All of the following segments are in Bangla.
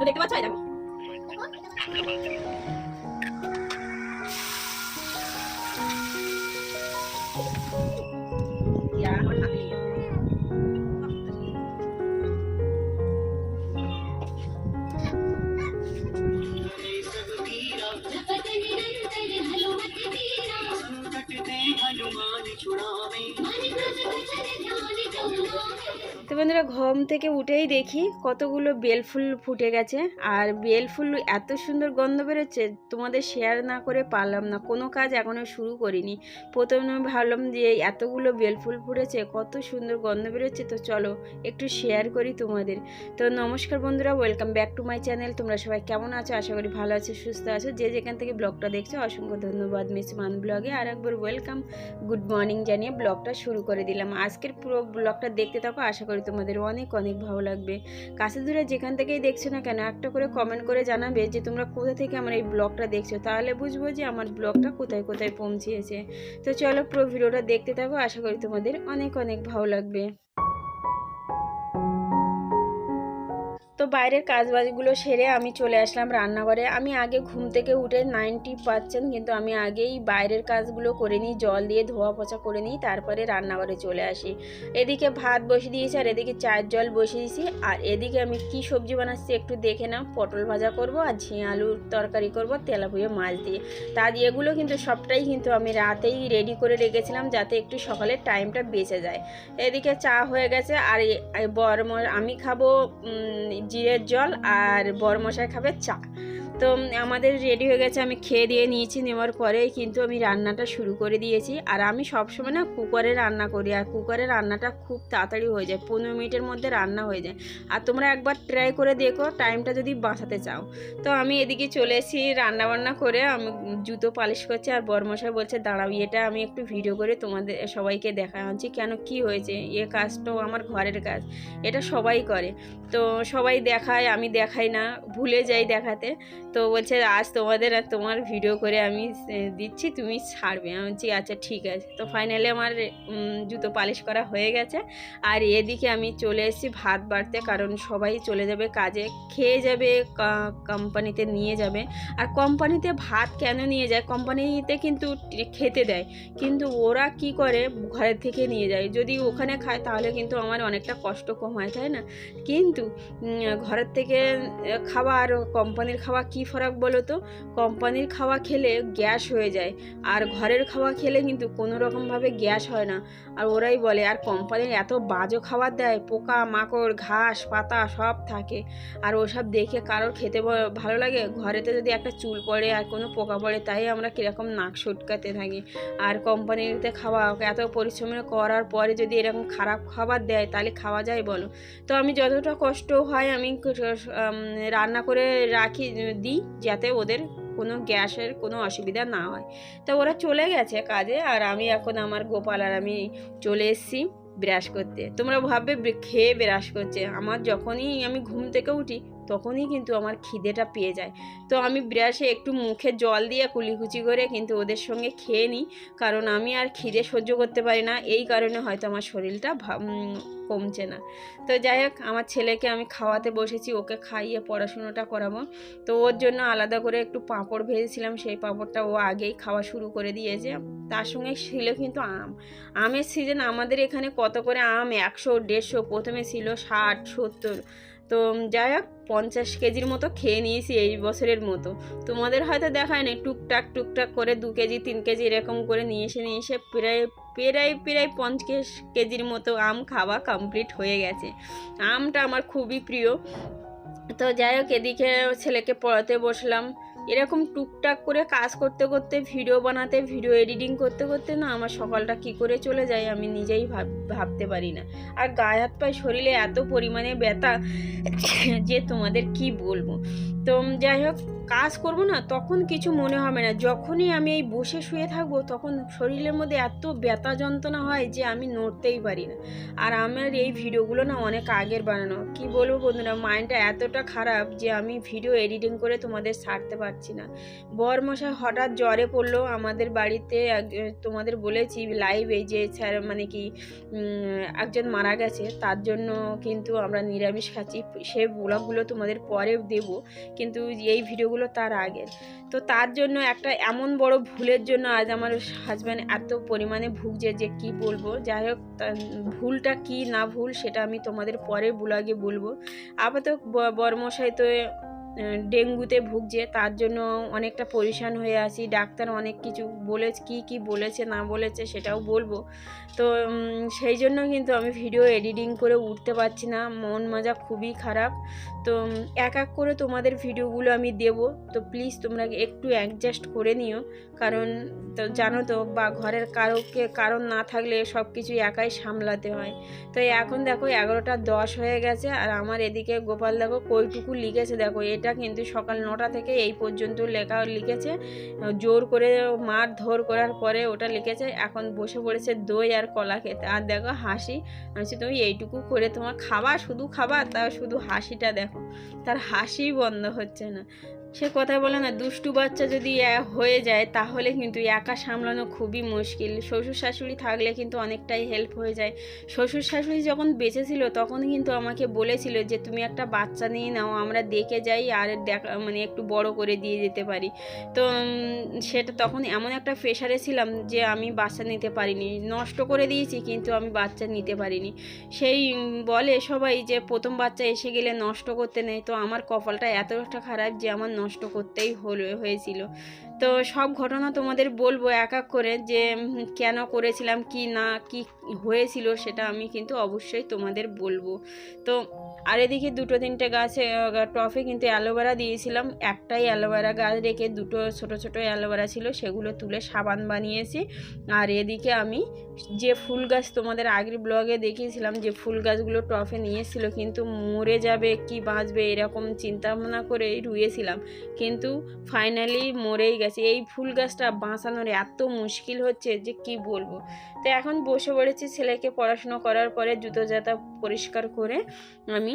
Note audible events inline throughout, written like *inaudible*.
দেখতে পাচ্ছ দেখো বন্ধুরা, ঘম থেকে উঠেই দেখি কতগুলো বেলফুল ফুটে গেছে। আর বেলফুল এত সুন্দর গন্ধ বেরোচ্ছে, তোমাদের শেয়ার না করে পারলাম না। কোনো কাজ এখনও শুরু করিনি। প্রথমে ভাবলাম যে এতগুলো বেলফুল ফুটেছে, কত সুন্দর গন্ধ বেরোচ্ছে। তো চলো একটু শেয়ার করি তোমাদের। তো নমস্কার বন্ধুরা welcome back to my channel তোমরা সবাই কেমন আছো? আশা করি ভালো আছো, সুস্থ আছো। যে যেখান থেকে ব্লগটা দেখছ, অসংখ্য ধন্যবাদ মিস মান ব্লগে আর একবার ওয়েলকাম গুড মর্নিং জানিয়ে ব্লগটা শুরু করে দিলাম। আজকের পুরো ব্লগটা দেখতে থাকো, আশা করি তোমাদের অনেক অনেক ভালো লাগবে। কাছে দূরে যেখান থেকেই দেখছ না কেন, একটা করে কমেন্ট করে জানাবে যে তোমরা কোথা থেকে আমার এই ব্লগটা দেখছ। তাহলে বুঝব যে আমার ব্লগটা কোথায় কোথায় পৌঁছিয়েছে তো চলো পুরো ভিডিওটা দেখতে থাকো, আশা করি তোমাদের অনেক অনেক ভালো লাগবে। বাইরের কাজবাজগুলো সেরে আমি চলে আসলাম রান্নাঘরে। আমি আগে ঘুম থেকে উঠে নাইনটি পার্সেন্ট কিন্তু আমি আগেই বাইরের কাজগুলো করে নিই, জল দিয়ে ধোয়া পোছা করে নিই, তারপরে রান্নাঘরে চলে আসি। এদিকে ভাত বসিয়ে দিয়েছি আর এদিকে চায়ের জল বসিয়ে দিয়েছি। আর এদিকে আমি কি সবজি বানাচ্ছি একটু দেখে নাও। পটল ভাজা করব আর ঝিঙে আলুর তরকারি করব তেলা ভুয়ে মাছ দিয়ে। তা এগুলো কিন্তু সবটাই কিন্তু আমি রাতেই রেডি করে রেখেছিলাম যাতে একটু সকালে টাইমটা বেঁচে যায়। এদিকে চা হয়ে গেছে আর এই আমি খাব জিরের জল আর বড় মশাই খাবে চা। তো আমাদের রেডি হয়ে গেছে, আমি খেয়ে দিয়ে নিয়েছি নেওয়ার পরে কিন্তু আমি রান্নাটা শুরু করে দিয়েছি। আর আমি সবসময় না কুকারে রান্না করি, আর কুকারে রান্নাটা খুব তাড়াতাড়ি হয়ে যায়, পনেরো মিনিটের মধ্যে রান্না হয়ে যায়। আর তোমরা একবার ট্রাই করে দেখো টাইমটা যদি বাঁচাতে চাও। তো আমি এদিকে চলে এসেছি রান্না বান্না করে, আমি জুতো পালিশ করছি, আর বরমশাই বলছে, দাঁড়াও, এটা আমি একটু ভিডিও করে তোমাদের, সবাইকে দেখা আনছি, কেন কি হয়েছে? এ কাজটাও আমার ঘরের কাজ, এটা সবাই করে। তো সবাই দেখায়, আমি দেখাই না, ভুলে যাই দেখাতে। তো বলছে, আজ তোমাদের আর তোমার ভিডিও করে আমি দিচ্ছি, তুমি ছাড়বে। আমি বলছি আচ্ছা ঠিক আছে। তো ফাইনালি আমার জুতো পালিশ করা হয়ে গেছে। আর এদিকে আমি চলে এসেছি ভাত বাড়তে, কারণ সবাই চলে যাবে কাজে। খেয়ে যাবে কোম্পানিতে নিয়ে যাবে। আর কোম্পানিতে ভাত কেন নিয়ে যায়? কোম্পানিতে কিন্তু খেতে দেয়। কিন্তু ওরা কি করে? ঘরের থেকে নিয়ে যায়। যদি ওখানে খায়, তাহলে কিন্তু আমার অনেকটা কষ্ট কম হয়, তাই না? কিন্তু ঘরের থেকে খাওয়া আর কোম্পানির খাওয়া কি ফারাক বলো তো, কোম্পানির খাওয়া খেলে গ্যাস হয়ে যায়। আর ঘরের খাওয়া খেলে কিন্তু কোনো রকমভাবে গ্যাস হয় না। আর ওরাই বলে, আর কোম্পানির এত বাজো খাবার দেয়, পোকা, মাকড়, ঘাস, পাতা সব থাকে। আর ওসব দেখে কারোর খেতে ভালো লাগে? ঘরেতে যদি একটা চুল পড়ে আর কোনো পোকা পড়ে, তাই আমরা কীরকম নাক সটকাতে থাকি। আর কোম্পানিতে খাওয়া, এত পরিশ্রম করার পরে যদি এরকম খারাপ খাবার দেয়, তাহলে খাওয়া যায় বলো? তো আমি যতটা কষ্ট হয় আমি, রান্না করে রাখি, দিই যাতে ওদের কোনো গ্যাসের কোনো অসুবিধা না হয়। তো ওরা চলে গেছে কাজে আর আমি এখন আমার গোপাল আর আমি চলে এসেছি ব্রাশ করতে। তোমরা ভাববে খেয়ে ব্রাশ করছে। আমার যখনই আমি ঘুম থেকে উঠি তখনই কিন্তু আমার খিদেটা পেয়ে যায়। তো আমি ব্রাশে একটু মুখে জল দিয়ে কুলিকুচি করে কিন্তু ওদের সঙ্গে খেয়ে নিই। কারণ আমি আর খিদে সহ্য করতে পারি না, এই কারণে হয়তো আমার শরীরটা কমছে না। তো যাই হোক, আমার ছেলেকে আমি খাওয়াতে বসেছি, ওকে খাইয়ে পড়াশুনোটা করাবো। তো ওর জন্য আলাদা করে একটু পাঁপড় ভেজেছিলাম, সেই পাঁপড়টা ও আগেই খাওয়া শুরু করে দিয়েছে। তার সঙ্গে ছিল কিন্তু আম। আমের সিজন আমাদের এখানে কত করে আম? একশো, দেড়শো, প্রথমে ছিল ষাট, সত্তর। তো যাই হোক, পঞ্চাশ কেজির মতো খেয়ে নিয়েছি এই বছরের মতো। তোমাদের হয়তো দেখায় না টুকটাক টুকটাক করে দু কেজি, তিন কেজি এরকম করে নিয়ে এসে নিয়ে এসে প্রায় প্রায় প্রায় পঞ্চাশ কেজির মতো আম খাওয়া কমপ্লিট হয়ে গেছে। আমটা আমার খুবই প্রিয়। তো যাই হোক, এদিকে ছেলেকে পড়াতে বসলাম। এরকম টুকটাক করে কাজ করতে করতে, ভিডিও বানাতে, ভিডিও এডিটিং করতে করতে না আমার সকালটা কি করে চলে যায় আমি নিজেই ভাব, ভাবতে পারি না। আর গায়ে হাত পায়ে শরীরে এত পরিমাণে ব্যথা যে তোমাদের কি বলব? তো যাই হোক, কাজ করব না, তখন কিছু মনে হবে না। যখনই আমি এই বসে শুয়ে থাকব, তখন শরীরের মধ্যে এত ব্যথা যন্ত্রণা হয় যে আমি নড়তেই পারি না। আর আমার এই ভিডিওগুলো না অনেক আগের বানানো। কি বলব বন্ধুরা মাইন্ডটা এতটা খারাপ যে আমি ভিডিও এডিটিং করে তোমাদের ছাড়তে পারছি না। বরমশাই হঠাৎ জ্বরে পড়ল, আমাদের বাড়িতে তোমাদের বলেছি লাইভে যে স্যার মানে কি একজন মারা গেছে, তার জন্য কিন্তু আমরা নিরামিষ খাচ্ছি। সে ব্লগগুলো তোমাদের পরে দেব। কিন্তু এই ভিডিওগুলো তার আগের। তো তার জন্য একটা এমন বড় ভুলের জন্য আজ আমার হাজব্যান্ড এত পরিমাণে ভুগছে যে কি বলব? যাই হোক ভুলটা কি না ভুল সেটা আমি তোমাদের পরে ব্লগে বলব। আপাতত বর্মশাই তো ডেঙ্গুতে ভুগছে, তার জন্য অনেকটা পরিশান হয়ে আছি। ডাক্তার অনেক কিছু বলে কি কি বলেছে, না বলেছে সেটাও বলব। তো সেই জন্য কিন্তু আমি ভিডিও এডিটিং করে উঠতে পারছি না, মন মাজা খুবই খারাপ। তো এক এক করে তোমাদের ভিডিওগুলো আমি দেব, তো প্লিজ তোমরা একটু অ্যাডজাস্ট করে নিও। কারণ, তো জানো তো, বা ঘরের কারোকে, কারণ না থাকলে সব কিছু একাই সামলাতে হয়। তো এখন দেখো, এগারোটা দশ হয়ে গেছে, আর আমার এদিকে গোপাল দেখো, কইটুকু লিখেছে দেখো, এটা কিন্তু সকাল নটা থেকে এই পর্যন্ত লেখা লিখেছে। জোর করে মার ধর করার পরে ওটা লিখেছে। এখন বসে পড়েছে দই আর কলা খেতে। আর দেখো হাসি। আমি তুমি এইটুকু করে তোমার খাবার শুধু খাবার তা শুধু হাসিটা দেখো। তার হাসি বন্ধ হচ্ছে না। সে কথা বলে না, দুষ্টু বাচ্চা যদি হয়ে যায়, তাহলে কিন্তু একা সামলানো খুবই মুশকিল। শ্বশুর শাশুড়ি থাকলে কিন্তু অনেকটাই হেল্প হয়ে যায়। শ্বশুর শাশুড়ি যখন বেঁচে ছিল তখন কিন্তু আমাকে বলেছিল যে, তুমি একটা বাচ্চা নিয়ে নাও, আমরা দেখে যাই, আর দেখা মানে একটু বড় করে দিয়ে যেতে পারি। তো সেটা তখন এমন একটা প্রেশারে ছিলাম যে, আমি বাচ্চা নিতে পারিনি। নষ্ট করে দিয়েছি, কিন্তু আমি বাচ্চা নিতে পারিনি। সেই বলে সবাই যে, প্রথম বাচ্চা এসে গেলে নষ্ট করতে নেই। তো আমার কপালটা এতটা খারাপ যে, আমার নষ্ট করতেই হলো, হয়েছিল। তো সব ঘটনা তোমাদের বলব এক এক করে যে কেন করেছিলাম, কি না, কি হয়েছিল সেটা আমি কিন্তু অবশ্যই তোমাদের বলব। তো আর এদিকে দুটো তিনটে গাছে টফে কিন্তু অ্যালোভেরা দিয়েছিলাম। একটাই অ্যালোভেরা গাছ রেখে দুটো ছোট ছোট অ্যালোভেরা ছিল, সেগুলো তুলে সাবান বানিয়েছি। আর এদিকে আমি যে ফুল গাছ তোমাদের আগের ব্লগে দেখিয়েছিলাম, যে ফুল গাছগুলো টফে নিয়েছিল, কিন্তু মরে যাবে, কি বাঁচবে, এরকম চিন্তা ভাবনা করে রুয়েছিলাম। কিন্তু ফাইনালি মরেই গেছে। এই ফুল গাছটা বাঁচানোর এত মুশকিল হচ্ছে যে কি বলব? তো এখন বসে পড়েছি ছেলেকে পড়াশুনো করার পরে জুতো জাতা পরিষ্কার করে আমি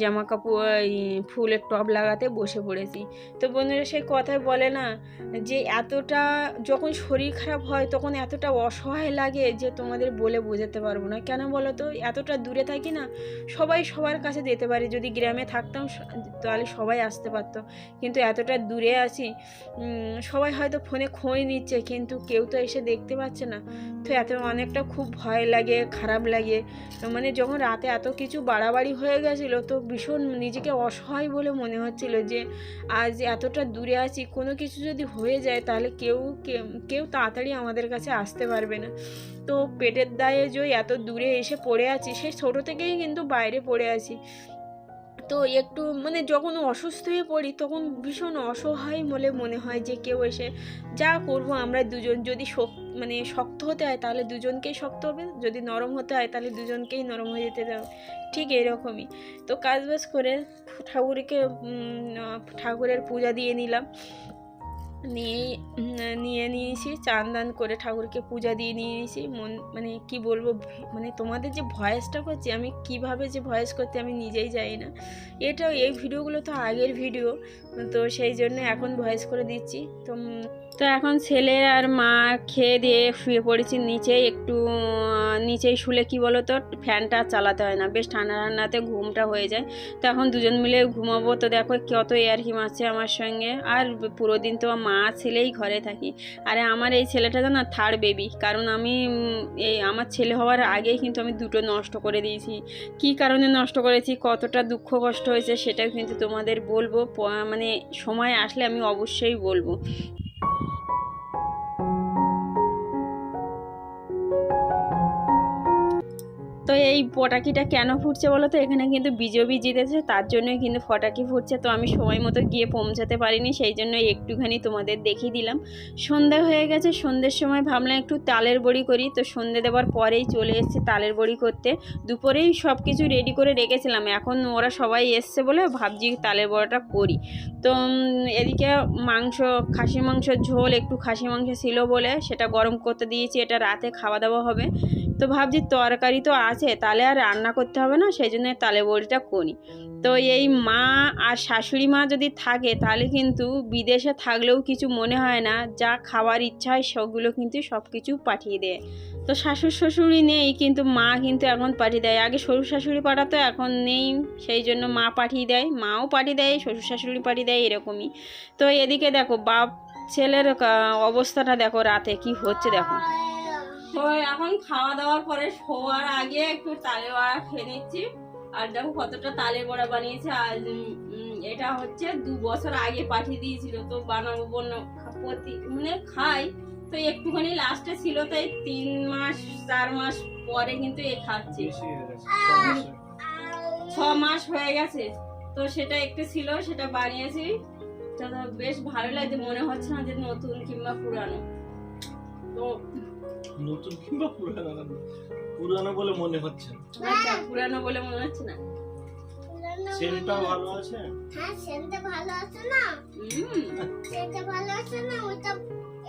জামা কাপড় ফুলের টব লাগাতে বসে পড়েছি। তো বন্ধুরা সেই কথায় বলে না যে, এতটা যখন শরীর খারাপ হয়, তখন এতটা অসহায় লাগে যে, তোমাদের বলে বোঝাতে পারব না। কেন বলো তো? এতটা দূরে থাকি না, সবাই সবার কাছে যেতে পারি। যদি গ্রামে থাকতাম তাহলে সবাই আসতে পারতো। কিন্তু এতটা দূরে আছি সবাই হয়তো ফোনে খোঁজ নিচ্ছে, কিন্তু কেউ তো এসে দেখতে পাচ্ছে না। তো এত, অনেকটা খুব ভয় লাগে, খারাপ লাগে। মানে যখন রাতে এত কিছু বাড়াবাড়ি হয়ে গেছিল, তো ভীষণ নিজেকে অসহায় বলে মনে হচ্ছিল যে আজ এতটা দূরে আছি, কোনো কিছু যদি হয়ে যায় তাহলে কেউ কেউ তাড়াতাড়ি আমাদের কাছে আসতে পারবে না। তো পেটের দায়ে যে এত দূরে এসে পড়ে আছি, সে ছোটো থেকেই কিন্তু বাইরে পড়ে আছি। তো একটু মানে যখন অসুস্থ হয়ে পড়ি তখন ভীষণ অসহায় বলে মনে হয় যে কেউ এসে যা করব আমরা দুজন। যদি মানে শক্ত হতে হয় তাহলে দুজনকেই শক্ত হবে। যদি নরম হতে হয় তাহলে দুজনকেই নরম হয়ে যেতে হবে ঠিক এরকমই। তো কাজ বাজ করে ঠাকুরকে ঠাকুরের পূজা দিয়ে নিলাম। নিয়ে নিয়ে নিয়েছি চান দান করে ঠাকুরকে পূজা দিয়ে নিয়েছি। মন মানে কি বলব মানে তোমাদের যে ভয়েসটা করছি, আমি কীভাবে যে ভয়েস করতে আমি নিজেই জানি না। এটা, এই ভিডিওগুলো তো আগের ভিডিও, তো সেই জন্য এখন ভয়েস করে দিচ্ছি। তো তো এখন ছেলে আর মা খেয়ে দিয়ে শুয়ে পড়েছি নিচে, একটু নিচেই শুলে কি বলো তো ফ্যানটা চালাতে হয় না। বেশ ঠান্ডা ঠান্ডাতে ঘুমটা হয়ে যায়। তো এখন দুজন মিলে ঘুমাবো। তো দেখো কত এয়ারকি মারছে আমার সঙ্গে। আর পুরো দিন তো মা ছেলেই ঘরে থাকি। আরে আমার এই ছেলেটা না থার্ড বেবি কারণ আমি এই আমার ছেলে হওয়ার আগেই কিন্তু আমি দুটো নষ্ট করে দিয়েছি। কি কারণে নষ্ট করেছি, কতটা দুঃখ কষ্ট হয়েছে সেটাও কিন্তু তোমাদের বলব মানে সময় আসলে আমি অবশ্যই বলব। তো এই পটাকিটা কেন ফুটছে বলো তো এখানে কিন্তু বিজেপি জিতেছে, তার জন্যই কিন্তু ফটাকি ফুটছে। তো আমি সময় মতো গিয়ে পৌঁছাতে পারিনি, সেই জন্য একটুখানি তোমাদের দেখিয়ে দিলাম। সন্ধে হয়ে গেছে, সন্ধ্যের সময় ভাবলাম একটু তালের বড়ি করি। তো সন্ধে দেওয়ার পরেই চলে এসেছি তালের বড়ি করতে। দুপুরেই সব কিছু রেডি করে রেখেছিলাম। এখন ওরা সবাই এসছে বলে ভাবছি তালের বড়াটা করি। তো এদিকে মাংস, খাসি মাংসের ঝোল, একটু খাসি মাংস ছিল বলে সেটা গরম করতে দিয়েছি। এটা রাতে খাওয়া দাওয়া হবে। তো ভাবছি তরকারি তো আছে, তাহলে আর রান্না করতে হবে না সেই জন্য তালে বড়িটা করি। তো এই মা আর শাশুড়ি মা যদি থাকে, তাহলে কিন্তু বিদেশে থাকলেও কিছু মনে হয় না, যা খাওয়ার ইচ্ছা হয় সেগুলো কিন্তু সব কিছু পাঠিয়ে দেয়। তো শাশুড় শ্বশুরই নেই, কিন্তু মা কিন্তু এখন পাঠিয়ে দেয়। আগে শ্বশুর শাশুড়ি পাঠাতো, এখন নেই, সেই জন্য মা পাঠিয়ে দেয়, মাও পাঠিয়ে দেয়, শ্বশুর শাশুড়ি পাঠিয়ে দেয়, এরকমই। তো এদিকে দেখো, বাপ ছেলের অবস্থাটা দেখো, রাতে কি হচ্ছে দেখো। তো এখন খাওয়া দাওয়ার পরে শোয়ার আগে একটু তালে বড়া খেয়ে নিচ্ছি। আর দেখো কতটা তালে বড়া বানিয়েছে। আর এটা হচ্ছে দু বছর আগে পাঠিয়ে দিয়েছিল। তো বানাবো বন্য প্রতি মানে খাই। তো একটুখানি লাস্টে ছিল তাই তিন মাস চার মাস পরে কিন্তু এ খাচ্ছি। ছ মাস হয়ে গেছে। তো সেটা একটু ছিল সেটা বানিয়েছি। তো বেশ ভালো লাগছে মনে হচ্ছে না যে নতুন কিংবা পুরানো। তো নতুন কিংবা পুরানো পুরানো বলে মনে হচ্ছে না। আচ্ছা পুরানো বলে মনে হচ্ছে না। সেন্টটাও ভালো আছে? হ্যাঁ সেন্টটা ভালো আছে না। হুম। সেন্টটা ভালো আছে না ওইটা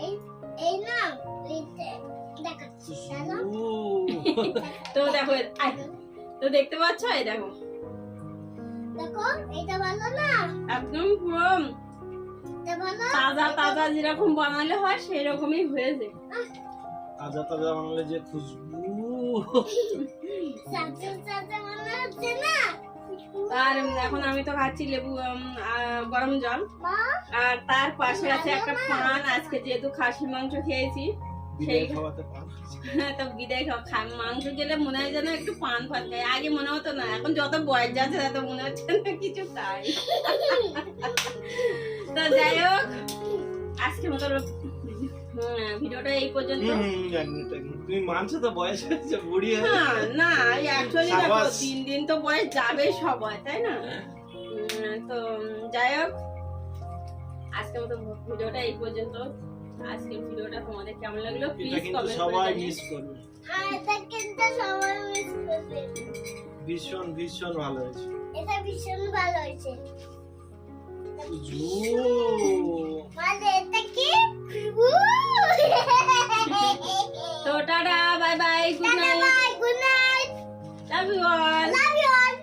এই এই না এইটা দেখাচ্ছি জানো তো দেখো তো দেখতে পাচ্ছ? এই দেখো। দেখো এটা ভালো না? একদম পুরো তাজা তাজা যেরকম বানালে হয় সেরকমই হয়েছে। তাজা তাজা বানালে যে খুশবু। মনে আর এখন আমি তো খাচ্ছি লেবু গরম জল। আর তার পাশে আছে একটা পান আজকে যেহেতু খাসি মাংস খেয়েছি সেই- খাওয়াতে তো বিদায় খাও খা- মাংস গেলে মনে হয় যেন একটু পান ফান খাই আগে মনে হতো না এখন যত বয়স যাচ্ছে তত মনে হচ্ছে না কিছু খাই। *laughs* তো যাই হোক আজকে মতো ভিডিওটা এই পর্যন্ত। তুমি মানছো তো বয়স হয়েছে বুড়ি না না অ্যাকচুয়ালি দেখো সাবাস। দিন দিন তো বয়স যাবে সবাই তাই না? তো যাই হোক আজকের মতো ভিডিওটা এই পর্যন্ত। আজকের ভিডিওটা তোমাদের কেমন লাগল? প্লিজ কমেন্ট সবাই মিস করবে। এটা কিন্তু সবাই মিস করবে। ভীষণ ভীষণ ভালো হয়েছে। এটা ভীষণ ভালো হয়েছে। জু মানে তো tata bye bye good night bye good night love you all love you all